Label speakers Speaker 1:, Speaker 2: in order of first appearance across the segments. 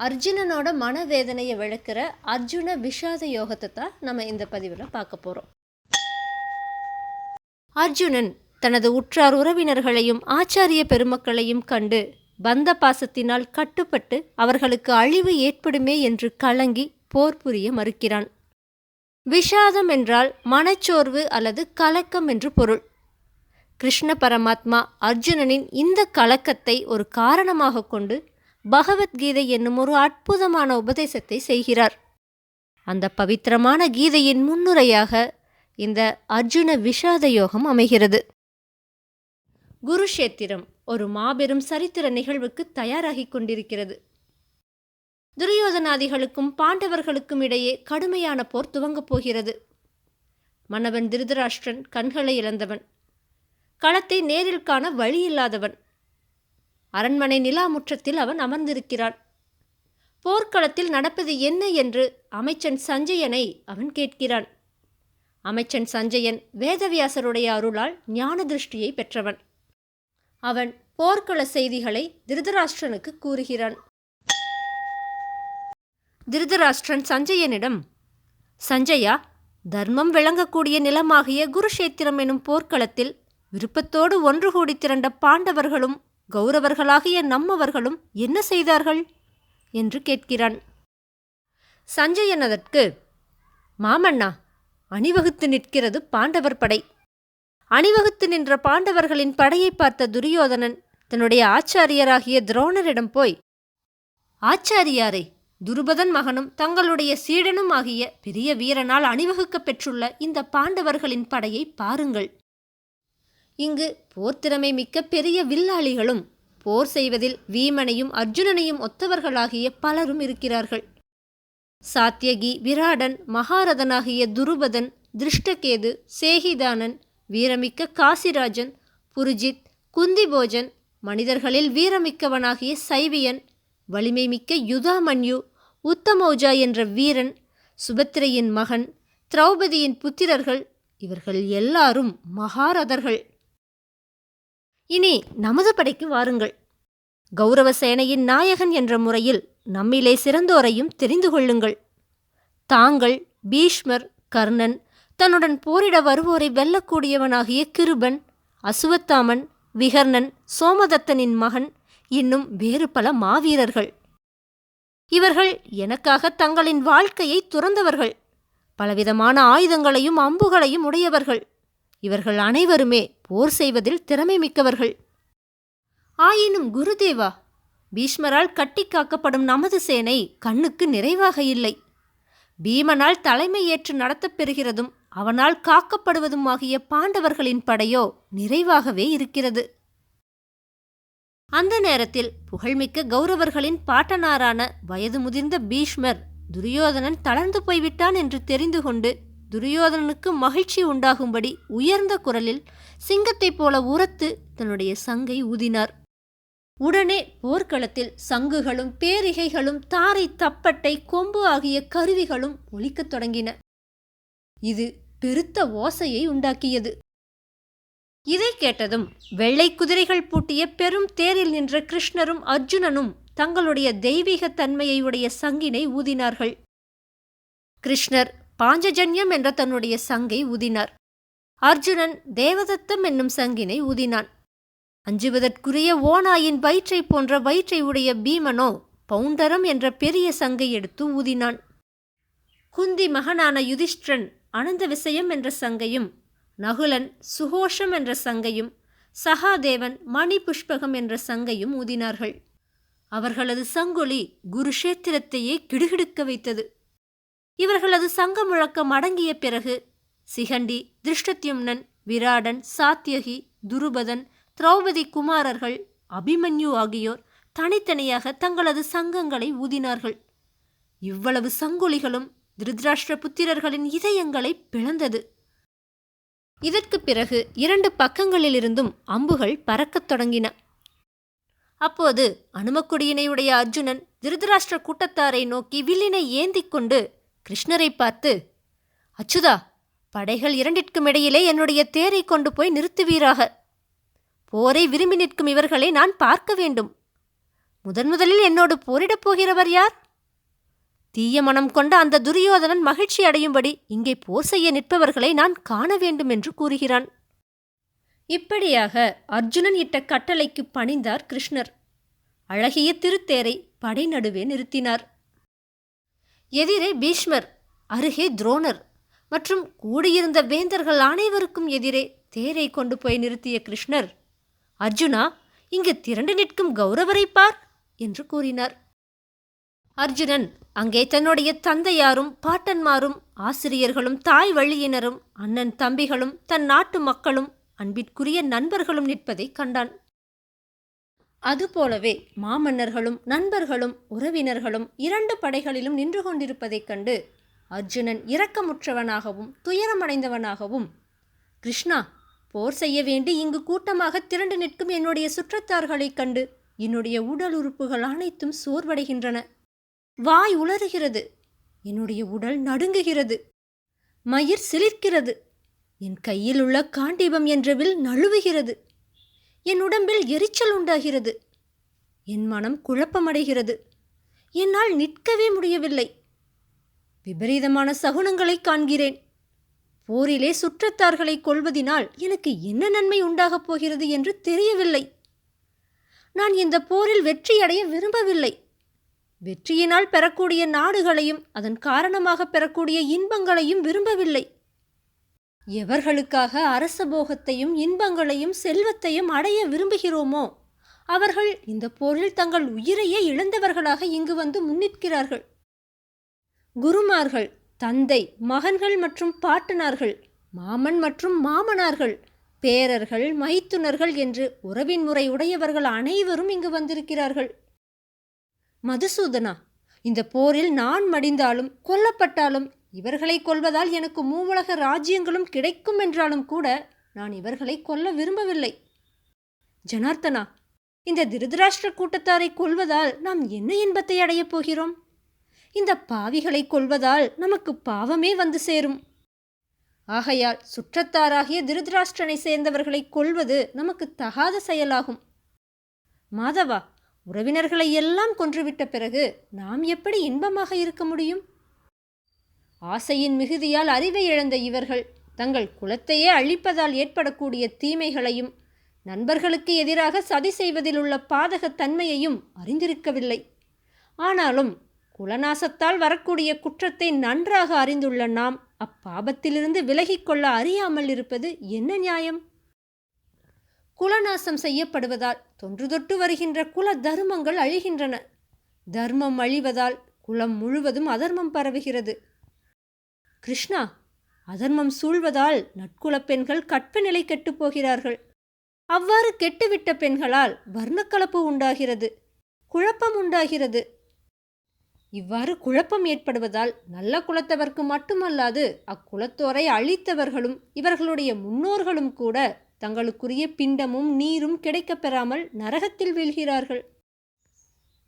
Speaker 1: அர்ஜுனனோட மனவேதனையை விளக்குற அர்ஜுன விஷாத யோகத்தை தான் நம்ம இந்த பதிவில் பார்க்க போகிறோம் அர்ஜுனன் தனது உற்றார் உறவினர்களையும் ஆச்சாரிய பெருமக்களையும் கண்டு பந்த பாசத்தினால் கட்டுப்பட்டு அவர்களுக்கு அழிவு ஏற்படுமே என்று கலங்கி போர் புரிய மறுக்கிறான். விஷாதம் என்றால் மனச்சோர்வு அல்லது கலக்கம் என்று பொருள். கிருஷ்ண பரமாத்மா அர்ஜுனனின் இந்த கலக்கத்தை ஒரு காரணமாக கொண்டு பகவத்கீதை என்னும் ஒரு அற்புதமான உபதேசத்தை செய்கிறார். அந்த பவித்திரமான கீதையின் முன்னுரையாக இந்த அர்ஜுன விஷாத யோகம் அமைகிறது. குருஷேத்திரம் ஒரு மாபெரும் சரித்திர நிகழ்வுக்கு தயாராகிக் கொண்டிருக்கிறது. துரியோதனாதிகளுக்கும் பாண்டவர்களுக்கும் இடையே கடுமையான போர் துவங்கப் போகிறது. மன்னவன் திருதராஷ்டிரன் கண்களை இழந்தவன். களத்தை நேரில் காண வழியில்லாதவன் அரண்மனை நிலா முற்றத்தில் அவன் அமர்ந்திருக்கிறான். போர்க்களத்தில் நடப்பது என்ன என்று அமைச்சன் சஞ்சயனை அவன் கேட்கிறான். அமைச்சன் சஞ்சயன் வேதவியாசருடைய அருளால் ஞான திருஷ்டியை பெற்றவன். அவன் போர்க்கள செய்திகளை திருதராஷ்டிரனுக்கு கூறுகிறான். திருதராஷ்டிரன் சஞ்சயனிடம் சஞ்சயா தர்மம் விளங்கக்கூடிய நிலமாகிய குருஷேத்திரம் எனும் போர்க்களத்தில் விருப்பத்தோடு ஒன்று கூடி திரண்ட பாண்டவர்களும் கௌரவர்களாகிய நம்மவர்களும் என்ன செய்தார்கள்? என்று கேட்கிறான். சஞ்சயன் அதற்கு மாமண்ணா அணிவகுத்து நிற்கிறது பாண்டவர் படை. அணிவகுத்து நின்ற பாண்டவர்களின் படையை பார்த்த துரியோதனன் தன்னுடைய ஆச்சாரியராகிய துரோணரிடம் போய் ஆச்சாரியாரே துருபதன் மகனும் தங்களுடைய சீடனும் ஆகிய பெரிய வீரனால் அணிவகுக்கப் பெற்றுள்ள இந்த பாண்டவர்களின் படையை பாருங்கள். இங்கு போர்த்திறமை மிக்க பெரிய வில்லாளிகளும் போர் செய்வதில் வீமனையும் அர்ஜுனனையும் ஒத்தவர்களாகிய பலரும் இருக்கிறார்கள். சாத்தியகி விராடன் மகாரதனாகிய துருபதன் திருஷ்டகேது சேகிதானன் வீரமிக்க காசிராஜன் புருஜித் குந்திபோஜன் மனிதர்களில் வீரமிக்கவனாகிய சைவியன் வலிமை மிக்க யுதாமன்யு உத்தமௌஜா என்ற வீரன் சுபத்திரையின் மகன் திரௌபதியின் புத்திரர்கள் இவர்கள் எல்லாரும் மகாரதர்கள். இனி நமது படைக்கு வாருங்கள். கௌரவ சேனையின் நாயகன் என்ற முறையில் நம்மிலே சிறந்தோரையும் தெரிந்து கொள்ளுங்கள். தாங்கள் பீஷ்மர் கர்ணன் தன்னுடன் போரிட வருவோரை வெல்லக்கூடியவனாகிய கிருபன் அசுவத்தாமன் விகர்ணன் சோமதத்தனின் மகன் இன்னும் வேறு பல மாவீரர்கள். இவர்கள் எனக்காக தங்களின் வாழ்க்கையை துறந்தவர்கள். பலவிதமான ஆயுதங்களையும் அம்புகளையும் உடையவர்கள். இவர்கள் அனைவருமே போர் செய்வதில் திறமை மிக்கவர்கள் ஆயினும் குருதேவா பீஷ்மரால் கட்டி காக்கப்படும் நமது சேனை கண்ணுக்கு நிறைவாக இல்லை. பீமனால் தலைமை ஏற்று நடத்தப் பெறுகிறதும் அவனால் காக்கப்படுவதுமாகிய பாண்டவர்களின் படையோ நிறைவாகவே இருக்கிறது. அந்த நேரத்தில் புகழ்மிக்க கௌரவர்களின் பாட்டனாரான வயது முதிர்ந்த பீஷ்மர் துரியோதனன் தளர்ந்து போய்விட்டான் என்று தெரிந்து கொண்டு துரியோதனனுக்கு மகிழ்ச்சி உண்டாகும்படி உயர்ந்த குரலில் சிங்கத்தைப் போல உரத்து தன்னுடைய சங்கை ஊதினார். உடனே போர்க்களத்தில் சங்குகளும் பேரிகைகளும் தாரை தப்பட்டை கொம்பு ஆகிய கருவிகளும் ஒலிக்கத் தொடங்கின. இது பெருத்த ஓசையை உண்டாக்கியது. இதை கேட்டதும் வெள்ளை குதிரைகள் பூட்டிய பெரும் தேரில் நின்ற கிருஷ்ணரும் அர்ஜுனனும் தங்களுடைய தெய்வீக தன்மையை உடைய சங்கினை ஊதினார்கள். கிருஷ்ணர் பாஞ்சஜன்யம் என்ற தன்னுடைய சங்கை ஊதினார். அர்ஜுனன் தேவதத்தம் என்னும் சங்கினை ஊதினான். அஞ்சுவதற்குரிய ஓநாயின் வயிற்றை போன்ற வயிற்றை உடைய பீமனோ பவுண்டரம் என்ற பெரிய சங்கை எடுத்து ஊதினான். குந்தி மகனான யுதிஷ்டிரன் அனந்த விஷயம் என்ற சங்கையும் நகுலன் சுகோஷம் என்ற சங்கையும் சகாதேவன் மணி புஷ்பகம் என்ற சங்கையும் ஊதினார்கள். அவர்களது சங்கொலி குருஷேத்திரத்தையே கிடுகிடுக்க வைத்தது. இவர்களது சங்க முழக்கம் அடங்கிய பிறகு சிகண்டி திருஷ்டத்யும்னன் விராடன் சாத்தியகி துருபதன் திரௌபதி குமாரர்கள் அபிமன்யு ஆகியோர் தனித்தனியாக தங்களது சங்கங்களை ஊதினார்கள். இவ்வளவு சங்கொலிகளும் திருதராஷ்டிர புத்திரர்களின் இதயங்களை பிளந்தது. இதற்கு பிறகு இரண்டு பக்கங்களிலிருந்தும் அம்புகள் பறக்கத் தொடங்கின. அப்போது அனுமக்குடியினையுடைய அர்ஜுனன் திருதராஷ்டிர கூட்டத்தாரை நோக்கி வில்லினை ஏந்திக் கொண்டு கிருஷ்ணரை பார்த்து அச்சுதா படைகள் இரண்டிற்கும் இடையிலே என்னுடைய தேரை கொண்டு போய் நிறுத்துவீராக. போரை விரும்பி நிற்கும் இவர்களை நான் பார்க்க வேண்டும். முதன் முதலில் என்னோடு போரிடப் போகிறவர் யார்? தீய மனம் கொண்ட அந்த துரியோதனன் மகிழ்ச்சி அடையும்படி இங்கே போர் செய்ய நிற்பவர்களை நான் காண வேண்டும் என்று கூறுகிறான். இப்படியாக அர்ஜுனன் இட்ட கட்டளைக்கு பணிந்தார் கிருஷ்ணர். அழகிய திருத்தேரை படை நடுவே நிறுத்தினார். எதிரே பீஷ்மர் அருகே துரோணர் மற்றும் கூடியிருந்த வேந்தர்கள் அனைவருக்கும் எதிரே தேரை கொண்டு போய் நிறுத்திய கிருஷ்ணர் அர்ஜுனா இங்கு திரண்டு நிற்கும் கௌரவரை பார் என்று கூறினார். அர்ஜுனன் அங்கே தன்னுடைய தந்தையாரும் பாட்டன்மாரும் ஆசிரியர்களும் தாய் வழியினரும் அண்ணன் தம்பிகளும் தன் நாட்டு மக்களும் அன்பிற்குரிய நண்பர்களும் நிற்பதைக் கண்டான். அதுபோலவே மாமன்னர்களும் நண்பர்களும் உறவினர்களும் இரண்டு படைகளிலும் நின்று கொண்டிருப்பதைக் கண்டு அர்ஜுனன் இரக்கமுற்றவனாகவும் துயரமடைந்தவனாகவும் கிருஷ்ணா போர் செய்ய வேண்டி இங்கு கூட்டமாக திரண்டு நிற்கும் என்னுடைய சுற்றத்தார்களைக் கண்டு என்னுடைய உடல் உறுப்புகள் அனைத்தும் சோர்வடைகின்றன. வாய் உளறுகிறது என்னுடைய உடல் நடுங்குகிறது. மயிர் சிலிர்க்கிறது. என் கையில் உள்ள காண்டீபம் என்ற வில் நழுவுகிறது. என் உடம்பில் எரிச்சல் உண்டாகிறது. என் மனம் குழப்பமடைகிறது. என்னால் நிற்கவே முடியவில்லை. விபரீதமான சகுனங்களை காண்கிறேன். போரிலே சுற்றத்தார்களை கொள்வதினால் எனக்கு என்ன நன்மை உண்டாகப் போகிறது என்று தெரியவில்லை. நான் இந்த போரில் வெற்றியடைய விரும்பவில்லை. வெற்றியினால் பெறக்கூடிய நாடுகளையும் அதன் காரணமாக பெறக்கூடிய இன்பங்களையும் விரும்பவில்லை. எவர்களுக்காக அரச போகத்தையும் இன்பங்களையும் செல்வத்தையும் அடைய விரும்புகிறோமோ அவர்கள் இந்த போரில் தங்கள் உயிரையே இழந்தவர்களாக இங்கு வந்து முன்னிற்கிறார்கள். குருமார்கள் தந்தை மகன்கள் மற்றும் பாட்டனார்கள் மாமன் மற்றும் மாமனார்கள் பேரர்கள் மைத்துனர்கள் என்று உறவின் முறை உடையவர்கள் அனைவரும் இங்கு வந்திருக்கிறார்கள். மதுசூதனா இந்த போரில் நான் மடிந்தாலும் கொல்லப்பட்டாலும் இவர்களை கொல்வதால் எனக்கு மூவுலக ராஜ்யங்களும் கிடைக்கும் என்றாலும் கூட நான் இவர்களை கொல்ல விரும்பவில்லை. ஜனார்த்தனா இந்த திருதராஷ்டிர கூட்டத்தாரை கொல்வதால் நாம் என்ன இன்பத்தை அடையப் போகிறோம்? இந்த பாவிகளை கொல்வதால் நமக்கு பாவமே வந்து சேரும். ஆகையால் சுற்றத்தாராகிய திருதராஷ்டிரனை சேர்ந்தவர்களை கொல்வது நமக்கு தகாத செயலாகும். மாதவா உறவினர்களை எல்லாம் கொன்றுவிட்ட பிறகு நாம் எப்படி இன்பமாக இருக்க முடியும்? ஆசையின் மிகுதியால் அறிவை இழந்த இவர்கள் தங்கள் குலத்தையே அழிப்பதால் ஏற்படக்கூடிய தீமைகளையும் நண்பர்களுக்கு எதிராக சதி செய்வதில் உள்ள பாதகத்தன்மையையும் அறிந்திருக்கவில்லை. ஆனாலும் குலநாசத்தால் வரக்கூடிய குற்றத்தை நன்றாக அறிந்துள்ள நாம் அப்பாபத்திலிருந்து விலகிக் கொள்ள அறியாமல் இருப்பது என்ன நியாயம்? குலநாசம் செய்யப்படுவதால் தொன்று தொட்டு வருகின்ற குல தர்மங்கள் அழிகின்றன. தர்மம் அழிவதால் குலம் முழுவதும் அதர்மம் பரவுகிறது. கிருஷ்ணா அதர்மம் சூழ்வதால் நட்குலப் பெண்கள் கற்ப நிலை கெட்டுப் போகிறார்கள். அவ்வாறு கெட்டுவிட்ட பெண்களால் வர்ணக்கலப்பு உண்டாகிறது குழப்பம் உண்டாகிறது. இவ்வாறு குழப்பம் ஏற்படுவதால் நல்ல குலத்தவர்க்கு மட்டுமல்லாது அக்குலத்தோரை அழித்தவர்களும் இவர்களுடைய முன்னோர்களும் கூட தங்களுக்குரிய பிண்டமும் நீரும் கிடைக்கப் பெறாமல் நரகத்தில் வீழ்கிறார்கள்.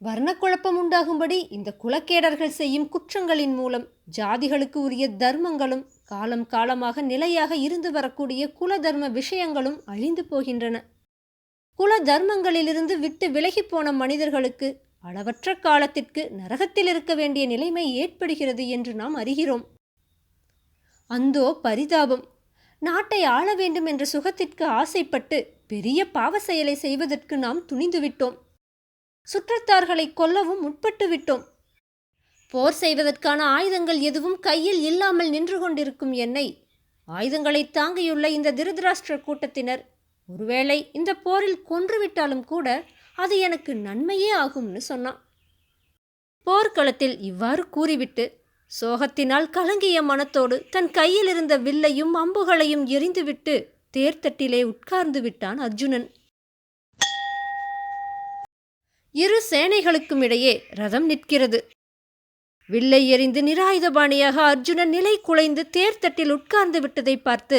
Speaker 1: வர்ணக்குழப்பம் உண்டாகும்படி இந்த குலக்கேடர்கள் செய்யும் குற்றங்களின் மூலம் ஜாதிகளுக்கு உரிய தர்மங்களும் காலம் காலமாக நிலையாக இருந்து வரக்கூடிய குல தர்ம விஷயங்களும் அழிந்து போகின்றன. குல தர்மங்களிலிருந்து விட்டு விலகிப் போன மனிதர்களுக்கு அளவற்ற காலத்திற்கு நரகத்தில் இருக்க வேண்டிய நிலைமை ஏற்படுகிறது என்று நாம் அறிகிறோம். அந்தோ பரிதாபம். நாட்டை ஆள வேண்டும் என்ற சுகத்திற்கு ஆசைப்பட்டு பெரிய பாவ செயலை செய்வதற்கு நாம் துணிந்துவிட்டோம். சுற்றத்தார்களை கொல்லவும் முற்பட்டு விட்டோம் போர் செய்வதற்கான ஆயுதங்கள் எதுவும் கையில் இல்லாமல் நின்று கொண்டிருக்கும் என்னை. ஆயுதங்களை தாங்கியுள்ள இந்த திருதராஷ்டிர கூட்டத்தினர் ஒருவேளை இந்த போரில் கொன்றுவிட்டாலும் கூட அது எனக்கு நன்மையே ஆகும்னு சொன்னான். போர்க்களத்தில் இவ்வாறு கூறிவிட்டு சோகத்தினால் கலங்கிய மனத்தோடு தன் கையில் இருந்த வில்லையும் அம்புகளையும் எரிந்துவிட்டு தேர்தட்டிலே உட்கார்ந்து விட்டான் அர்ஜுனன். இரு சேனைகளுக்கும் இடையே ரதம் நிற்கிறது. வில்லை எறிந்து நிராயுதபாணியாக அர்ஜுனன் நிலை குலைந்து தேர்தட்டில் உட்கார்ந்து விட்டதை பார்த்து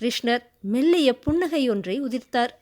Speaker 1: கிருஷ்ணர் மெல்லிய புன்னகை ஒன்றை உதிர்த்தார்.